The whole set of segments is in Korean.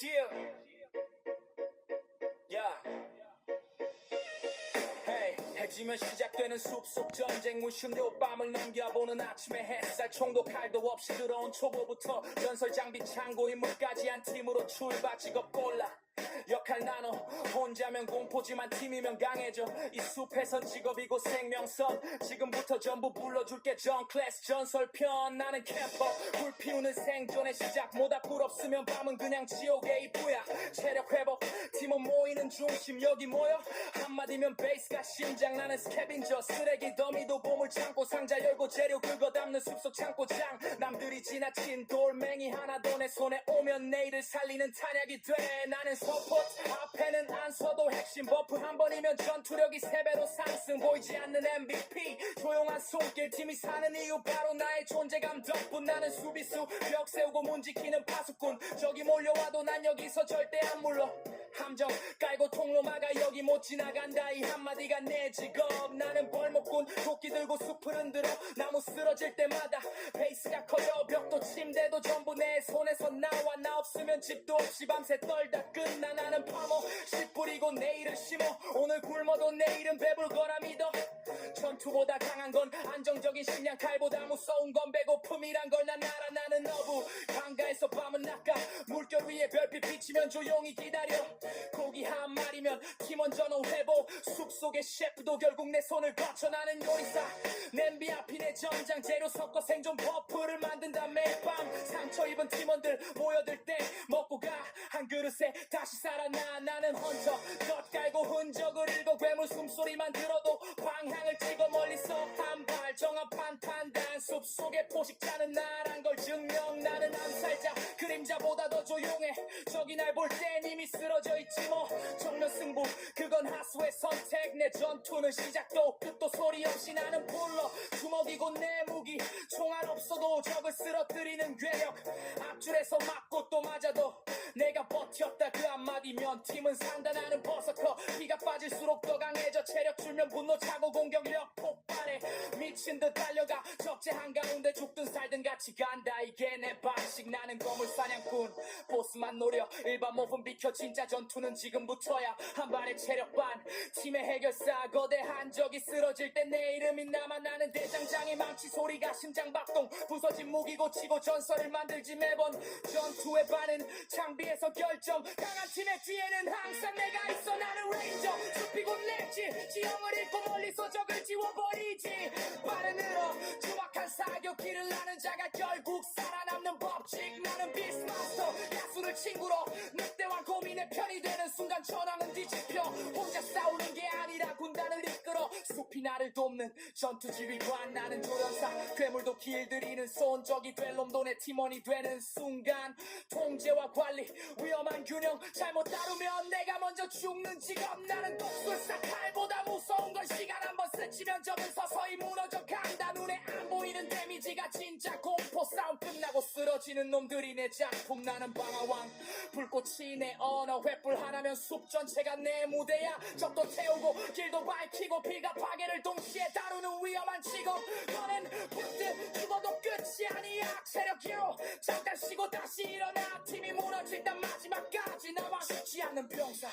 Yeah. Yeah. 해지면 시작되는 숲속 전쟁 무심도 밤을 넘겨보는 아침의 햇살 총도 칼도 없이 들어온 초보부터 연설 장비 창고 임무까지 한 팀으로 출발 직업 골라 역할 나눠. 혼자면 공포지만 팀이면 강해져. 이 숲에선 직업이고 생명선 지금부터 전부 불러줄게 전 클래스 전설편 나는 캠퍼. 불 피우는 생존의 시작. 뭐다 불 없으면 밤은 그냥 지옥의 입구야. 체력 회복. 팀은 모이는 중심. 여기 모여. 한마디면 베이스가 심장. 나는 스캐빈저. 쓰레기 더미도 보물 창고 상자 열고 재료 긁어 담는 숲속 창고장. 남들이 지나친 돌멩이 하나도 내 손에 오면 내일을 살리는 탄약이 돼. 나는 서포트 앞에는 안 서도 핵심 버프 한 번이면 전투력이 세 배로 상승. 보이지 않는 MVP 조용한 손길 팀이 사는 이유 바로 나의 존재감 덕분. 나는 수비수 벽 세우고 문 지키는 파수꾼. 저기 몰려와도 난 여기서 절대 안 물러 함정 깔고 통로 막아 여기 못 지나간다. 이 한마디가 내 직업. 나는 벌목꾼 도끼 들고 숲을 흔들어 나무 쓰러질 때마다 베이스가 커져. 벽도 침대도 전부 내 손에서 나와. 나 없으면 집도 없이 밤새 떨다 끝나. 나는 파머 씨 뿌리고 내일을 심어. 오늘 굶어도 내일은 배불 거라 믿어 전투보다 강한 건 안정적인 식량 칼보다 무서운 건 배고픔이란 걸. 난 알아 나는 어부 강가에서 밤은 낚아. 물결 위에 별빛 비치면 조용히 기다려. 고기 한 마리면 팀원 전원 회복. 숲속의 셰프도 결국 내 손을 거쳐 나는 요리사. 냄비 앞이 내 전장 재료 섞어 생존 버프를 만든다. 매일 밤 상처 입은 팀원들 모여들 때 먹고 가. 한 그릇에 다시 살아나. 나는 헌터 덧 깔고 흔적을 읽어. 괴물 숨소리만 들어도 방향을 찍어 멀리서 한발 정합한 판단 숲속의 포식자는 나란 걸 증명. 나는 암살자. 그림자보다 더 조용해. 저기 날 볼 땐 이미 쓰러져 있지 뭐. 정면 승부 그건 하수의 선택. 내 전투는 시작도 끝도 소리 없이 나는 불러. 주먹이고 내 무기 총알 없어도 적을 쓰러뜨리는 괴력. 앞줄에서 맞고 또 맞아도 내가 버텼다. 그 한마디면 팀은 나는 버서커. 피가 빠질수록 더 강해져 체력 줄면 분노 차고 공격력 폭 발해 미친 듯 달려가. 적재 한가운데 죽든 살든 같이 간다. 이게 내 방식. 나는 거물 사냥꾼. 보스만 노려. 일반 모분 비켜 진짜 전투는 지금부터야 한 발의 체력 반. 팀의 해결사 거대 한 적이 쓰러질 때 내 이름이 남아. 나는 대장장의 망치 소리가 심장 박동. 부서진 무기 고치고 전설을 만들지 매번. 전투의 반은 장비에서 결정. 강한 팀의 뒤에는 항상 내가 있어. 나는 레인저. 숲이고 냈지. 지형을 잃고 멀리서 적을 지워버리지 빠른으로 주막한 사격기를 나는 자가 결국 살아남는 법칙. 나는 비스마스터 야수를 친구로 늑대와 고민의 편이 되는 순간 전황은 이끌어 숲이 나를 돕는 전투 지휘관. 나는 조련사 괴물도 길들이는 손적이 될 놈도 내 팀원이 되는 순간 통제와 관리 위험한 균형 잘못 다루면 내가 먼저 죽는 직업. 나는 독술사 칼보다 무서운 건 시간 한번 스치면 적은 서서히 무너져 간다. 눈에 안 보이는 데미지가 진짜 싸움 끝나고 쓰러지는 놈들이 내 작품 나는 방아왕. 불꽃이 내 언어 횃불 하나면 숲 전체가 내 무대야. 적도 태우고 길도 밝히고 피가 파괴를 동시에 다루는 위험한 직업. 너는 불듯 죽어도 끝이 아니야. 체력이요 잠깐 쉬고 다시 일어나. 팀이 무너질 땐 마지막까지 남아 죽지 않는 병사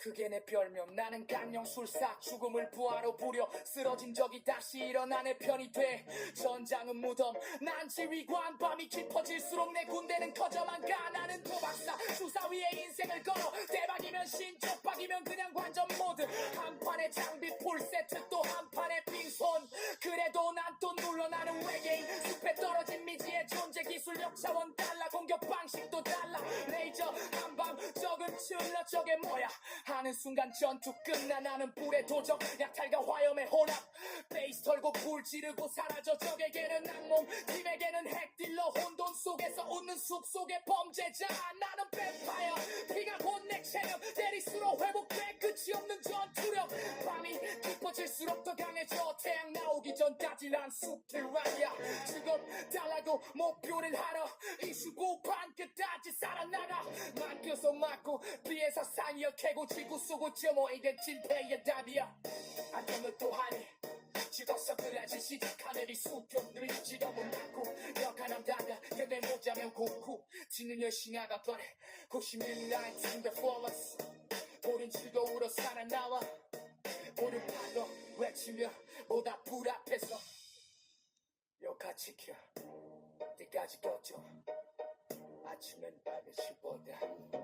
그게 내 별명. 나는 강령술사 죽음을 부하로 부려 쓰러진 적이 다시 일어나 내 편이 돼. 전장은 무덤. 난 지휘관 밤이 깊어질수록 내 군대는 커져만 가. 나는 도박사 수사 위에 인생을 걸어 대박이면 신 쪽박이면 그냥 관전 모드. 한 판의 장비 풀세트 또 한 판의 빈손. 그래도 난 또 눌러 나는 외계인. 숲에 떨어진 미지의 존재 기술력 차원 달라. 공격 방식도 달라. 레이저 칠러 저게 뭐야? 하는 순간 전투 끝나 나는 불의 도적 약탈과 화염의 혼합. 베이스 털고 불 지르고 사라져 적에게는 악몽 팀에게는 핵딜러 혼돈 속에서 웃는 숲 속의 범죄자. 나는 뱀파이어 피가 곧 내 체력. 때릴수록 회복돼 끝이 없는 전투력. 밤이 깊어질수록 더 강해져 태양 나오기 전까지 난 숲티라이야. 직업 달라고 목표를 하러 이슈고반 끝까지 살아나가 그래서 맞고 비에서 산이여 캐고 쥐고 쓰고 쪄뭐 이게 진패의 답이야 안녕을 또하니 지도서 그래지 시작하는 이 수평들이 지겨운 낙고 역한함 다가 그대 모자면 고쿠 지는 여신아가 번해 혹시 midnight in the forest 우린 즐거우러 살아나와 오른 파도 외치며 보다 불 앞에서 역할 지켜 때까지 걷죠 아침엔 밤에 실보다.